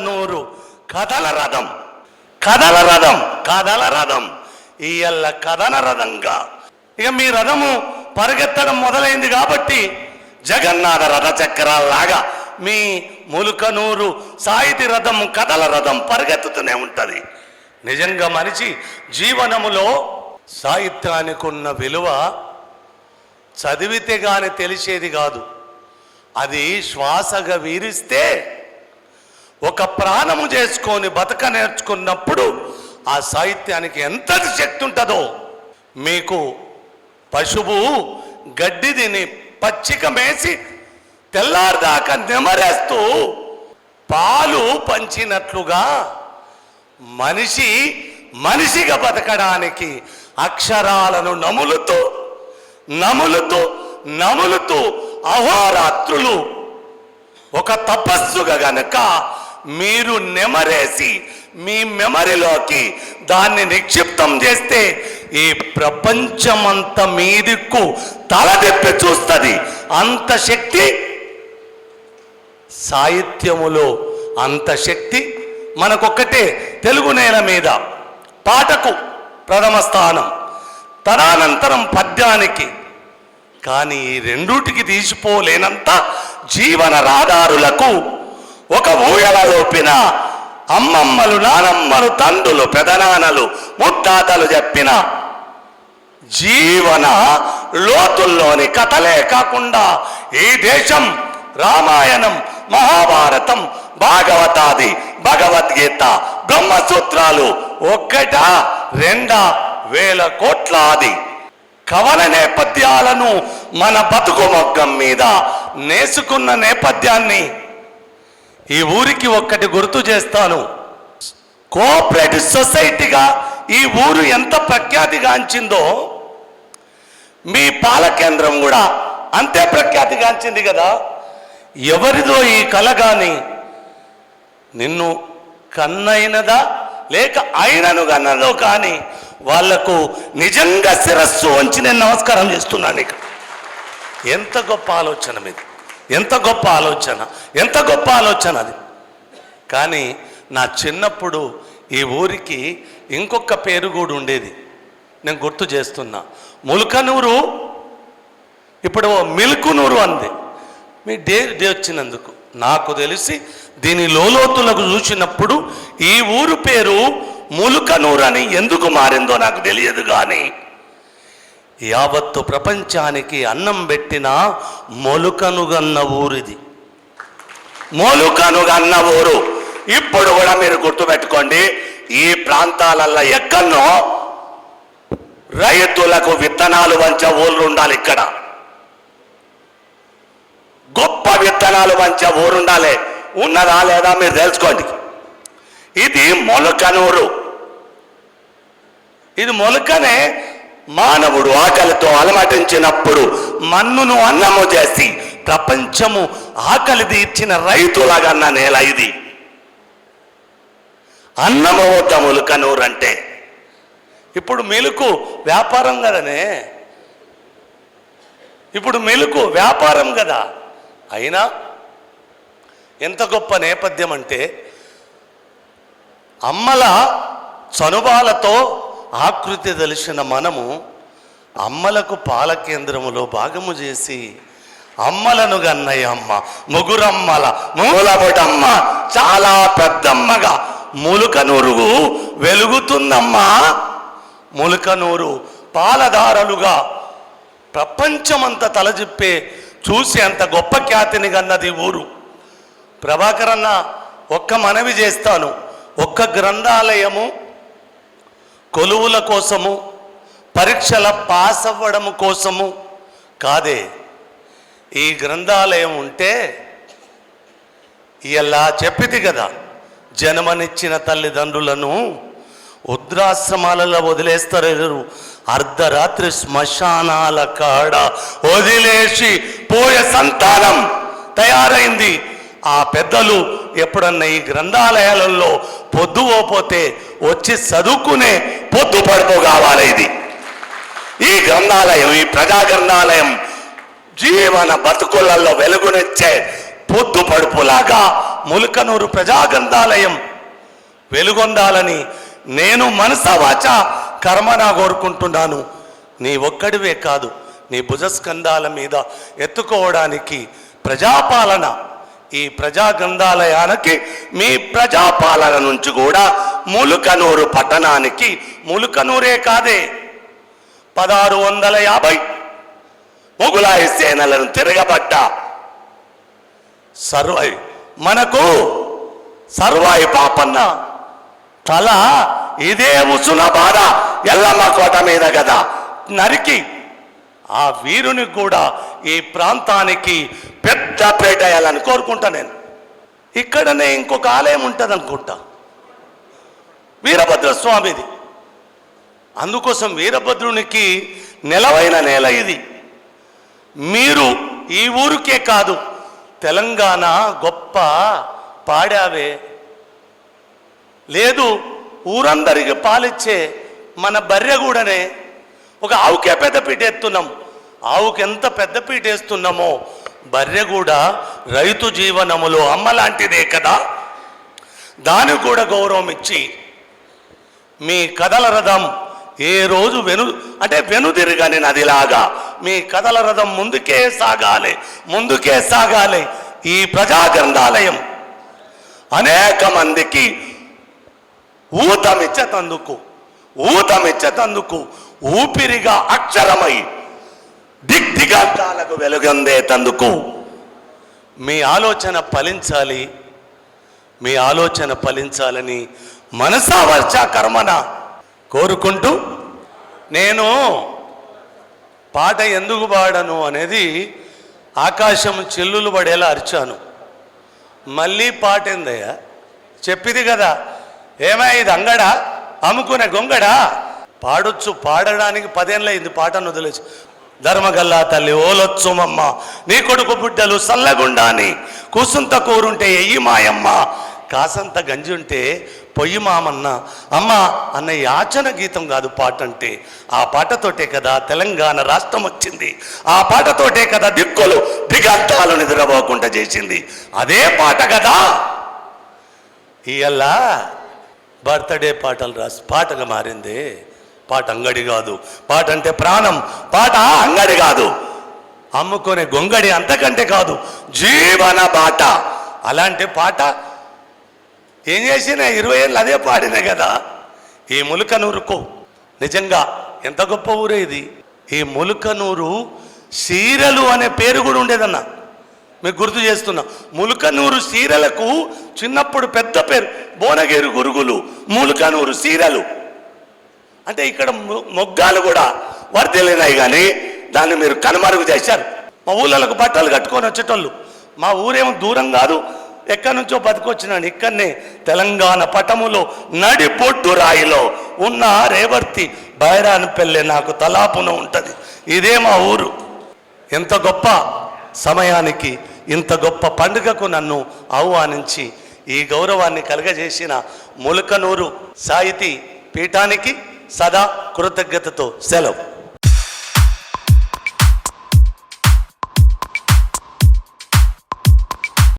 ములుకనూరు కథల రథం. కథల రథం. కథల రథం. ఇయల్ల కథన రథంగా. ఇక మీ రథము పరిగెత్తడం మొదలైంది కాబట్టి జగన్నాథ రథ చక్రాల్లాగా మీ ములుకనూరు సాహితీ రథం కథల రథం పరిగెత్తుతూనే ఉంటుంది. నిజంగా మనిషి జీవనములో సాహిత్యానికి ఉన్న విలువ చదివితే గాని తెలిసేది కాదు. అది శ్వాసగా వీరిస్తే ఒక ప్రాణము చేసుకొని బతక నేర్చుకున్నప్పుడు ఆ సాహిత్యానికి ఎంత శక్తి ఉంటుందో మీకు పశువు గడ్డి తిని పచ్చిక మేసి తెల్లారిదాకా నెమరేస్తూ పాలు పంచినట్లుగా మనిషి మనిషిగా బతకడానికి అక్షరాలను నములుతూ నములుతూ నములుతూ అహోరాత్రులు ఒక తపస్సుగా గనక మీరు నెమరేసి మీ మెమరీలోకి దాన్ని నిక్షిప్తం చేస్తే ఈ ప్రపంచమంతా మీదిక్కు తలదిప్పి చూస్తుంది. అంత శక్తి సాహిత్యములో అంత శక్తి మనకొక్కటే తెలుగు నేల మీద పాటకు ప్రథమ స్థానం తదనంతరం పద్యానికి. కానీ ఈ రెండుటికి తీసిపోలేనంత జీవన రాదారులకు ఒక ఊయల లోపిన అమ్మమ్మలు నానమ్మలు తండ్రులు పెదనాన్నలు ముత్తాతలు చెప్పిన జీవన లోతుల్లోని కథలే కాకుండా ఈ దేశం రామాయణం మహాభారతం భాగవతాది భగవద్గీత బ్రహ్మసూత్రాలు ఒక్కటా రెండా వేల కోట్లాది కవల నేపథ్యాలను మన బతుకు మొగ్గం మీద నేసుకున్న నేపథ్యాన్ని ఈ ఊరికి ఒక్కటి గుర్తు చేస్తాను. కోఆపరేటివ్ సొసైటీగా ఈ ఊరు ఎంత ప్రఖ్యాతిగాంచిందో మీ పాల కేంద్రం కూడా అంతే ప్రఖ్యాతిగాంచింది కదా. ఎవరిదో ఈ కళ కానీ నిన్ను కన్నైనదా లేక ఆయనను కన్నదో కానీ వాళ్ళకు నిజంగా శిరస్సు వంచి నేను నమస్కారం చేస్తున్నాను ఇక ఎంత గొప్ప ఆలోచన మీది. ఎంత గొప్ప ఆలోచన ఎంత గొప్ప ఆలోచన అది. కానీ నా చిన్నప్పుడు ఈ ఊరికి ఇంకొక పేరు కూడా ఉండేది. నేను గుర్తు చేస్తున్నా. ములుకనూరు ఇప్పుడు మిల్కునూరు అంది. మీ డే డే వచ్చినందుకు. నాకు తెలిసి దీని లోలోతులకు చూసినప్పుడు ఈ ఊరు పేరు ములుకనూరు అని ఎందుకు మారిందో నాకు తెలియదు కానీ. యావత్తు ప్రపంచానికి అన్నం పెట్టిన మొలుకనుగన్న ఊరిది. మొలుకనుగన్న ఊరు. ఇప్పుడు కూడా మీరు గుర్తుపెట్టుకోండి ఈ ప్రాంతాలల్లో ఎక్కడో రైతులకు విత్తనాలు వంచ ఊళ్ళు ఉండాలి ఇక్కడ. గొప్ప విత్తనాలు వంచ ఊరుండాలి ఉన్నదా లేదా మీరు తెలుసుకోండి. ఇది మొలకనూరు. ఇది మొలకనే మానవుడు ఆకలితో అలమటించినప్పుడు మన్నును అన్నము చేసి ప్రపంచము ఆకలి తీర్చిన రైతులాగన్న నేల ఇది. అన్నము తములు కనూరు అంటే ఇప్పుడు మెలుకు వ్యాపారం కదనే? ఇప్పుడు మెలుకు వ్యాపారం కదా? అయినా ఎంత గొప్ప నేపథ్యం అంటే అమ్మల చనుబాలతో ఆకృతి తెలిసిన మనము అమ్మలకు పాల కేంద్రములో భాగము చేసి అమ్మలను గన్నయ్య అమ్మ ముగురమ్మల మూలబొటమ్మ చాలా పెద్దమ్మగా ములుకనూరు వెలుగుతుందమ్మా. ములుకనూరు పాలధారలుగా ప్రపంచమంతా తలజిప్పే చూసి అంత గొప్ప ఖ్యాతిని గన్నది ఊరు. ప్రభాకరన్న ఒక్క మనవి చేస్తాను. ఒక్క గ్రంథాలయము కొలువుల కోసము పరీక్షల పాస్ అవ్వడం కోసము కాదే. ఈ గ్రంథాలయం ఉంటే ఇలా చెప్పింది కదా జన్మనిచ్చిన తల్లిదండ్రులను వృద్ధాశ్రమాలలో వదిలేస్తారు అర్ధరాత్రి శ్మశానాల కాడ వదిలేసి పోయే సంతానం తయారైంది. ఆ పెద్దలు ఎప్పుడన్నా ఈ గ్రంథాలయాలలో పొద్దు పోతే వచ్చి చదువుకునే పొద్దు పడుపు కావాలి ఇది. ఈ గ్రంథాలయం ఈ ప్రజా గ్రంథాలయం జీవన బతుకులలో వెలుగునిచ్చే పొద్దు పడుపులాగా ప్రజా గ్రంధాలయం వెలుగొందాలని నేను మనసవాచ కర్మనా కోరుకుంటున్నాను. నీ ఒక్కడివే కాదు నీ భుజస్కంధాల మీద ఎత్తుకోవడానికి ప్రజాపాలన ఈ ప్రజా గ్రంథాలయానికి మీ ప్రజాపాలన నుంచి కూడా ములుకనూరు పట్టణానికి ములుకనూరే కాదే. పదహారు వందల యాభై మొగులాయి సేనలను తిరగబడ్డ సర్వాయి మనకు సర్వాయి పాపన్న. తల ఇదే ఉసున బాధ ఎల్లమ్మ కోట మీద కదా నరికి ఆ వీరుని కూడా ఈ ప్రాంతానికి పెద్ద పేట వేయాలని కోరుకుంటా నేను. ఇక్కడనే ఇంకొక ఆలయం ఉంటుంది అనుకుంటా వీరభద్ర స్వామిది. అందుకోసం వీరభద్రునికి నెలవైన నేల ఇది. మీరు ఈ ఊరికే కాదు తెలంగాణ గొప్ప పాడావే. లేదు ఊరందరికి పాలిచ్చే మన బర్రెగూడనే ఒక ఆవుకే పెద్దపీట ఎత్తున్నాం. ఆవుకి ఎంత పెద్దపీట వేస్తున్నామో బర్రె కూడా రైతు జీవనములో అమ్మ లాంటిదే కదా. దానికి కూడా గౌరవం ఇచ్చి మీ కథల రథం ఏ రోజు వెను అంటే వెనుదిరగని నదిలాగా మీ కథల రథం ముందుకే సాగాలి ముందుకే సాగాలి ఈ ప్రజా గ్రంథాలయం అనేక మందికి ఊతమిచ్చతందుకు ఊతమిచ్చతందుకు ఊపిరిగా అక్షరమై దిగ్దిగంతాలకు వెలుగందే తందుకు. మీ ఆలోచన ఫలించాలి. మీ ఆలోచన ఫలించాలని మనసా కర్మన కోరుకుంటూ నేను పాట ఎందుకు పాడను అనేది ఆకాశం చెల్లులు పడేలా అరిచాను. మళ్ళీ పాట ఏందయ్యా? చెప్పింది కదా. ఏమై ఇది అంగడా? అమ్ముకునే గొంగడా? పాడొచ్చు పాడడానికి పదేళ్ళయింది పాటను వదిలేసి. ధర్మగల్లా తల్లి ఓలొచ్చుమమ్మ. నీ కొడుకు బుడ్డలు సల్లగుండాని. కూసుంత కూరుంటే ఎయ్యి మాయమ్మ. కాసంత గంజి ఉంటే పొయ్యి మామన్న. అమ్మ అన్న యాచన గీతం కాదు పాట అంటే ఆ పాటతోటే కదా తెలంగాణ రాష్ట్రం వచ్చింది. ఆ పాటతోటే కదా దిక్కులు దిగంతాలు నిద్రపోకుండా చేసింది. అదే పాట కదా. ఇయల్లా బర్త్డే పాటలు రాసి పాటగా మారింది. పాట అంగడి కాదు. పాట అంటే ప్రాణం. పాట అంగడి కాదు. అమ్ముకునే గొంగడి అంతకంటే కాదు. జీవన పాట అలాంటి పాట ఏం చేసినా ఇరవై ఏళ్ళు అదే పాడిన కదా? ఈ ములుకనూరుకు. నిజంగా ఎంత గొప్ప ఊరే ఇది. ఈ ములుకనూరు సీరలు అనే పేరు కూడా ఉండేదన్న. మీకు గుర్తు చేస్తున్నా. ములుకనూరు సీరలకు చిన్నప్పుడు పెద్ద పేరు. భువనగిరి గురుగులు. ములుకనూరు సీరలు. అంటే ఇక్కడ మొగ్గాలు కూడా వర్ధిల్లినాయి కానీ దాన్ని మీరు కనుమరుగు చేశారు. మా ఊళ్ళకు బట్టలు కట్టుకొని వచ్చేటోళ్ళు. మా ఊరేమో దూరం కాదు. ఎక్కడి నుంచో బతికొచ్చినాను ఇక్కడనే తెలంగాణ పటములో నడి రాయిలో ఉన్న రేవర్తి బైరాని పెళ్ళే నాకు తలాపున ఉంటుంది. ఇదే మా ఊరు. ఎంత గొప్ప సమయానికి ఇంత గొప్ప పండుగకు నన్ను ఆహ్వానించి ఈ గౌరవాన్ని కలగజేసిన ములకనూరు సాహితీ పీఠానికి సదా కృతజ్ఞతతో. సెలవు.